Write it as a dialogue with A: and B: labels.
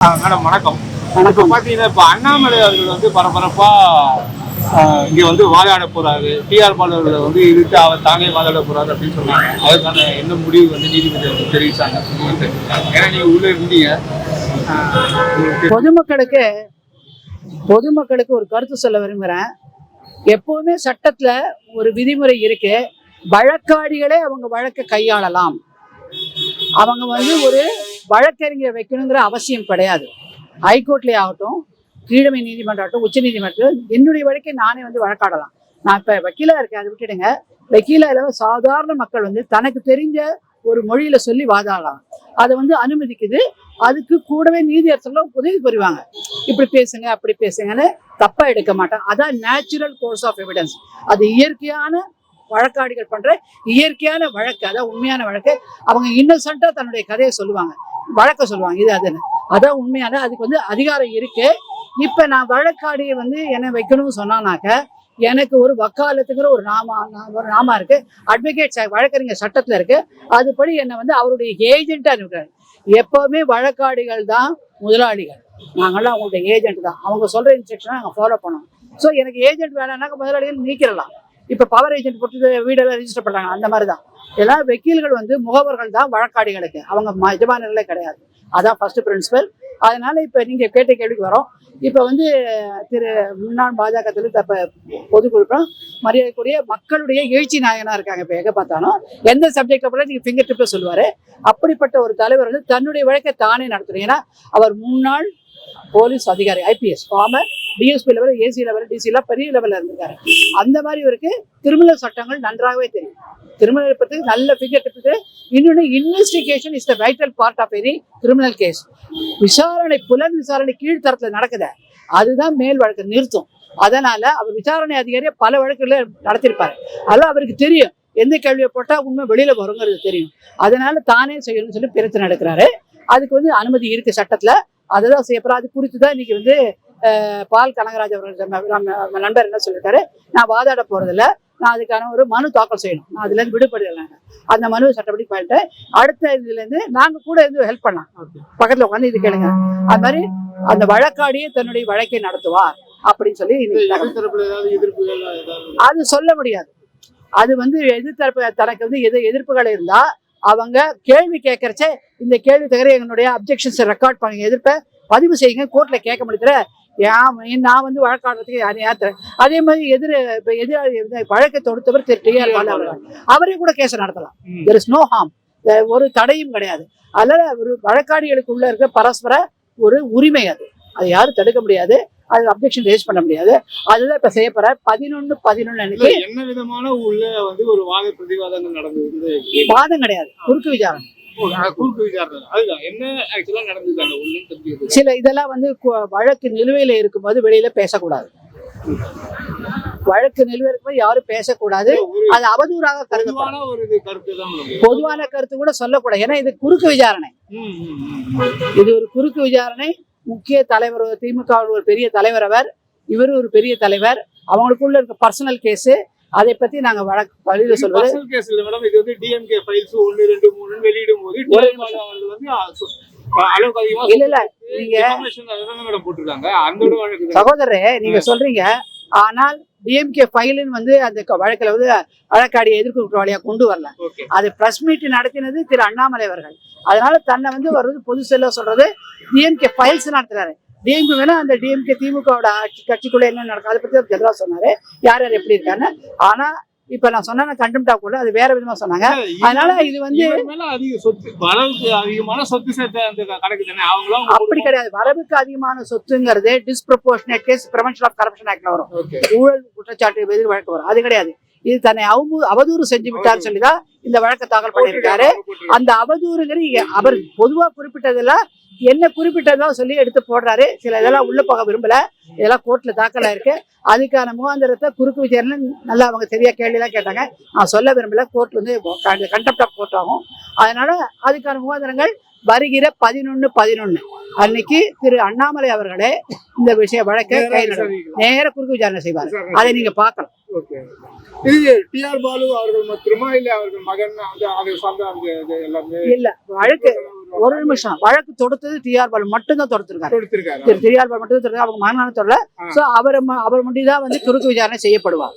A: ஆ, madam வணக்கம். இப்போ பார்த்தீங்கன்னா இப்போ அண்ணாமலை அவர்கள் வந்து பரபரப்பா இங்கே இங்க வந்து வாதாட போறாரு. டிஆர் பாலு அவர்களை வந்து இழுத்து அவர் தானே வாதாட போறாரு அப்படின்னு சொன்னாங்க. அதுக்கான என்ன முடிவு வந்து நீதிபதி வந்து தெரிவிச்சாங்க? ஏன்னா நீங்க உள்ள இருந்தீங்க.
B: பொதுமக்களுக்கு பொதுமக்களுக்கு ஒரு கருத்து சொல்ல விரும்புகிறேன் எப்போவுமே சட்டத்தில் ஒரு விதிமுறை இருக்கு. வழக்காடிகளே அவங்க வழக்கை கையாளலாம். அவங்க வந்து ஒரு வழக்கறிஞரை வைக்கணுங்கிற அவசியம் கிடையாது. ஹைகோர்ட்லேயே ஆகட்டும் கீழமை நீதிமன்றம் ஆகட்டும் உச்ச நீதிமன்றம் என்னுடைய வழக்கை நானே வந்து வழக்காடலாம். நான் இப்போ வக்கீலா இருக்கேன் அதை விட்டுடுங்க. வக்கீலாக சாதாரண மக்கள் வந்து தனக்கு தெரிஞ்ச ஒரு மொழியில் சொல்லி வாதாடலாம். அதை வந்து அனுமதிக்குது. அதுக்கு கூடவே நீதியரசர்கள் உதவி புரிவாங்க. இப்படி பேசுங்க அப்படி பேசுங்கன்னு தப்பாக எடுக்க மாட்டேன். அதான் நேச்சுரல் கோர்ஸ் ஆஃப் எவிடன்ஸ் அது இயற்கையான வழக்காடிகள் பண்ற இயற்கையான வழக்கு அதான் உண்மையான வழக்கு. அவங்க இன்னசென்ட்டா தன்னுடைய கதையை சொல்லுவாங்க. வழக்க சொல்லுவாங்க. இது அதுன்னு அதான் உண்மையான அதுக்கு வந்து அதிகாரம் இருக்கு. இப்ப நான் வழக்காடியை வந்து என்ன வைக்கணும்னு சொன்னானாக்க எனக்கு ஒரு வக்காலத்துங்கிற ஒரு நாமா ஒரு நாமா இருக்கு. அட்வொகேட் வழக்கறிஞர் சட்டத்துல இருக்கு. அதுபடி என்னை வந்து அவருடைய ஏஜென்ட்டா இருக்கிறாரு எப்பவுமே வழக்காடிகள் தான் முதலாளிகள். நாங்களாம் அவங்களுடைய ஏஜென்ட் தான். அவங்க சொல்ற இன்ஸ்ட்ரக்ஷனை நாங்கள் ஃபாலோ பண்ணணும் ஸோ எனக்கு ஏஜென்ட் வேணாம்னாக்க முதலாளிகள் நீக்கிடலாம். இப்போ பவர் ஏஜென்ட் போட்டு வீடெல்லாம் ரெஜிஸ்டர் பண்ணுறாங்க அந்த மாதிரி தான் எல்லாம் வக்கீல்கள் வந்து முகவர்கள் தான் வழக்காடிகளுக்கு. அவங்க எஜமானர்களே கிடையாது. அதான் ஃபர்ஸ்ட் பிரின்சிபல் அதனால இப்போ நீங்கள் கேட்ட கேள்விக்கு வரோம். இப்போ வந்து திரு முன்னாள் பாஜக தப்ப பொதுக்குழுப்பம் மரியாதைக்குரிய மக்களுடைய எழுச்சி நாயகனாக இருக்காங்க. இப்போ எங்கே பார்த்தாலும் எந்த சப்ஜெக்ட்ல கூட நீங்கள் ஃபிங்கர் டிப்பில் சொல்லுவார். அப்படிப்பட்ட ஒரு தலைவர் வந்து தன்னுடைய வழக்கை தானே நடத்துறீங்க ஏன்னா அவர் முன்னாள் போலீஸ் அதிகாரி IPS former DSP level AC level டிசிலாம் பெரிய லெவலில் இருந்திருக்காரு. அந்த மாதிரி இவருக்கு கிரிமினல் சட்டங்கள் நன்றாகவே தெரியும். கிரிமினல் பற்றி நல்ல ஃபிகர் டிப்புக்கு இன்னொன்று investigation is the vital part of any criminal case விசாரணை புலன் விசாரணை கீழ்த்தரத்தில் நடக்குது அதுதான் மேல் வழக்கு நிறுத்தும். அதனால அவர் விசாரணை அதிகாரியை பல வழக்குகளை நடத்தியிருப்பார். அதெல்லாம் அவருக்கு தெரியும். எந்த கேள்வியை போட்டால் உண்மை வெளியில் வருங்கிறது தெரியும். அதனால தானே செய்யணும்னு சொல்லி பிரச்சனை நடக்கிறாரு அதுக்கு வந்து அனுமதி இருக்கு சட்டத்தில். அதுதான் செய்யப்படுற அது குறித்து தான் இன்னைக்கு வந்து பால் கனகராஜ் அவர்கள் நம்ம நண்பர் என்ன சொல்லிட்டாரு நான் வாதாட போறதில்ல. நான் அதுக்கான ஒரு மனு தாக்கல் செய்யணும். நான் அதுல இருந்து விடுபடலைங்க அந்த மனு சட்டப்படி பண்ணிட்டேன் அடுத்த இதுல இருந்து நாங்க கூட இருந்து ஹெல்ப் பண்ணலாம். பக்கத்துல உட்காந்து இது கேளுங்க. அது மாதிரி அந்த வழக்காடியே தன்னுடைய வழக்கை நடத்துவார் அப்படின்னு சொல்லி
A: எதிர்ப்புகள்
B: அது சொல்ல முடியாது. அது வந்து எதிர்த்தரப்பு தனக்கு வந்து எது எதிர்ப்புகள் இருந்தா அவங்க கேள்வி கேட்கறச்ச இந்த கேள்வி தவிர என்னுடைய அப்ஜெக்ஷன்ஸ் ரெக்கார்ட் பண்ணுங்க. எதிர்ப்பை பதிவு செய்யுங்க. கோர்ட்ல கேட்க முடியுற ஏன் நான் வந்து வழக்காடுறதுக்கு யார் யார் தர- அதே மாதிரி எதிர் இப்ப எதிராளி வழக்கை தொடுத்தவர் திரு டி ஆர் பாலு அவரே கூட கேஸ் நடத்தலாம். தெர் இஸ் நோ ஹார்ம் ஒரு தடையும் கிடையாது. அதனால ஒரு வழக்காடிகளுக்குள்ள இருக்க பரஸ்பர ஒரு உரிமை அது. அது யாரும் தடுக்க முடியாது. அது அப்ஜெக்ஷன் ரேஸ் பண்ண முடியாது. அதுதான் இப்ப செய்யப்படுற பதினொன்னு பதினொன்னு அன்னைக்கு
A: என்ன விதமான உள்ள வந்து ஒரு வாத பிரதிவாதங்கள் நடந்தது
B: வாதம் கிடையாது. குறுக்கு விசாரணை. சில இதெல்லாம் வந்து வழக்கு நிலுவையில இருக்கும்போது வெளியில பேசக்கூடாது. வழக்கு நிலுவையில் இருக்கும்போது யாரும் பேசக்கூடாது. அது அவதூறாக கருதப்படும்
A: பொதுவான கருத்து
B: பொதுவான கருத்து கூட சொல்லக்கூடாது. ஏன்னா இது குறுக்கு விசாரணை. இது ஒரு குறுக்கு விசாரணை. முக்கிய தலைவர் திமுக ஒரு பெரிய தலைவர் அவர். இவரு ஒரு பெரிய தலைவர். அவங்களுக்குள்ள இருக்க பர்சனல் கேஸ் அதை பத்தி நாங்க வழக்கு வழியில
A: இது
B: சொல்வது.
A: மேடம் இது வந்து டிஎம்கே ஃபைல்ஸ் ஒன்னு ரெண்டு மூணு வெளியிடும் போது
B: இல்ல இல்ல. நீங்க. சகோதரரே நீங்க சொல்றீங்க ஆனால் டிஎம்கே ஃபைலுன்னு வந்து அந்த வழக்குல வந்து வழக்காடியை எதிர்ப்பு குற்றவாளியா கொண்டு வரல. அது பிரஸ் மீட் நடத்தினது திரு அண்ணாமலை அவர்கள். அதனால தன்னை வந்து வருது பொது செல்ல சொல்றது டிஎம்கே ஃபைல்ஸ் நடத்துறாரு. டிஎம்கே வேணா அந்த டிஎம்கே திமுகவோட ஆட்சி கட்சிக்குள்ள என்ன நடக்கும் அதை பத்தி தெளிவா சொன்னாரு. யார் யார் எப்படி இருக்கான்னு ஆனா இப்ப நான் சொன்ன கண்டெம்டா கூட அது வேற விதமா சொன்னாங்க. அதனால இது வந்து
A: அதிக சொத்து அளவுக்கு அதிகமான சொத்து சேர்த்த அந்த கணக்கு தானே? அவங்களும்
B: அப்படி கிடையாது. வரவுக்கு அதிகமான சொத்துங்கிறது disproportionate case prevention of corruption ஆக்ட்ல வரும். ஊழல் குற்றச்சாட்டு எதிர் வழக்கு வரும். அது கிடையாது. இது தன்னை அவமு அவதூறு செஞ்சு விட்டார் சொல்லிதான் இந்த வழக்கை தாக்கல் பண்ணியிருக்காரு. அந்த அவதூறுங்கிற அவர் பொதுவா குறிப்பிட்டதெல்லாம் என்ன குறிப்பிட்டதெல்லாம் சொல்லி எடுத்து போடுறாரு. சில இதெல்லாம் உள்ள போக விரும்பல. இதெல்லாம் கோர்ட்ல தாக்கல் ஆயிருக்கு அதுக்கான முகாந்திரத்தை குறுக்கு விசாரணை நல்லா அவங்க சரியா கேள்வியெல்லாம் கேட்டாங்க. நான் சொல்ல விரும்பல. கோர்ட் வந்து கண்டெப்ட் ஆஃப் கோர்ட் ஆகும். அதனால அதுக்கான முகாந்திரங்கள் வருகிற பதினொன்னு பதினொன்னு. அன்னைக்கு திரு அண்ணாமலை அவர்களே இந்த விஷய வழக்கை கை நேர குறுக்கு விசாரணை செய்வார். அதை நீங்க பார்க்கலாம்
A: இது டிஆர் பாலு அவர்கள் மாத்திரமா இல்ல அவர்கள் மகன்
B: இல்ல. வழக்கு
A: ஒரு
B: நிமிஷம். வழக்கு தொடுத்தது டிஆர் பாலு. மட்டும்தான் தொடுத்திருக்காரு. டிஆர் பாலு மட்டும் தொடுத்து அவங்க மகனான தொடரல. சோ அவர் அவர் மட்டும் தான் வந்து குறுக்கு விசாரணை செய்யப்படுவார்.